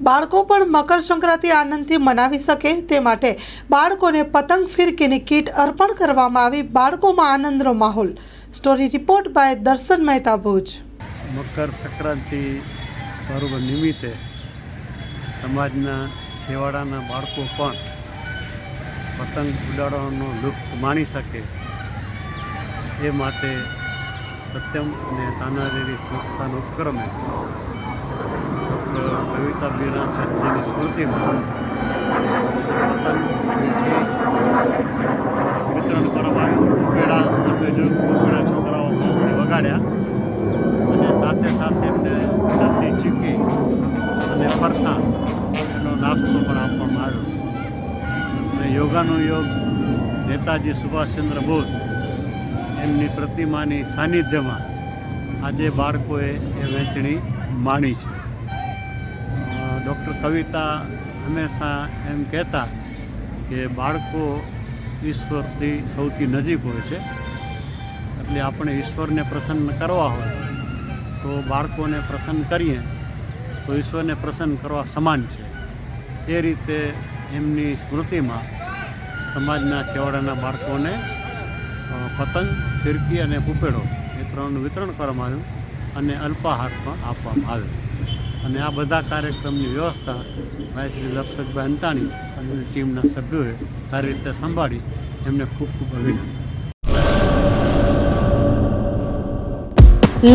બાળકો પણ મકર સંક્રાંતિ આનંદથી મનાવી શકે તે માટે બાળકોને પતંગ ફિરકીની કીટ અર્પણ કરવામાં આવી. બાળકોમાં આનંદનો માહોલ. સ્ટોરી રિપોર્ટ બાય દર્શન મહેતા ભુજ. મકર સંક્રાંતિ પર્વ નિમિત્તે સમાજના છેવાડાના બાળકો પણ પતંગ ઉડાડવાનો લુપ્ત માણી શકે એ માટે સત્યમ અને તાનારીરી સંસ્થાના ઉપક્રમે કવિતા બીરા શક્તિની સ્મૃતિમાં પતંગ વિતરણ કરવામાં આવ્યું. પેડા અમે જો પેડા છોકરાઓ મસ્તી વગાડ્યા. અને સાથે સાથે એમને તલની ચીકી અને ફરસાણ એનો નાસ્તો પણ આપવામાં આવ્યો. અને યોગાનો યોગ નેતાજી સુભાષચંદ્ર બોઝ એમની પ્રતિમાની સાનિધ્યમાં આજે બાળકોએ એ વહેંચણી માણી છે. ડૉક્ટર કવિતા હંમેશા એમ કહેતા કે બાળકો ઈશ્વરથી સૌથી નજીક હોય છે. એટલે આપણે ઈશ્વરને પ્રસન્ન કરવા હોય તો બાળકોને પ્રસન્ન કરીએ તો ઈશ્વરને પ્રસન્ન કરવા સમાન છે. એ રીતે એમની સ્મૃતિમાં સમાજના છેવાડાના બાળકોને પતંગ, ફિરકી અને પુપેડો એ ત્રણનું વિતરણ કરવામાં આવ્યું અને અલ્પાહાર પણ આપવામાં આવ્યો. અને આ બધા કાર્યક્રમની વ્યવસ્થા ભાઈ શ્રી લક્ષકભાઈ અંતાણી અને ટીમના સભ્યોએ સારી રીતે સંભાળી એમને ખૂબ ખૂબ અભિનંદન.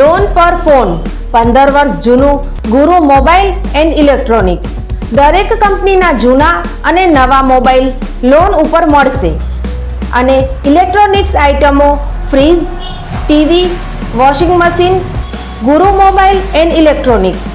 લોન પર ફોન પંદર વર્ષ જૂનું, ગુરુ મોબાઈલ એન્ડ ઇલેક્ટ્રોનિક્સ. દરેક કંપનીના જૂના અને નવા મોબાઈલ લોન ઉપર મળશે. અને ઇલેક્ટ્રોનિક્સ આઇટમો fridge, TV, washing machine, Guru mobile and electronics.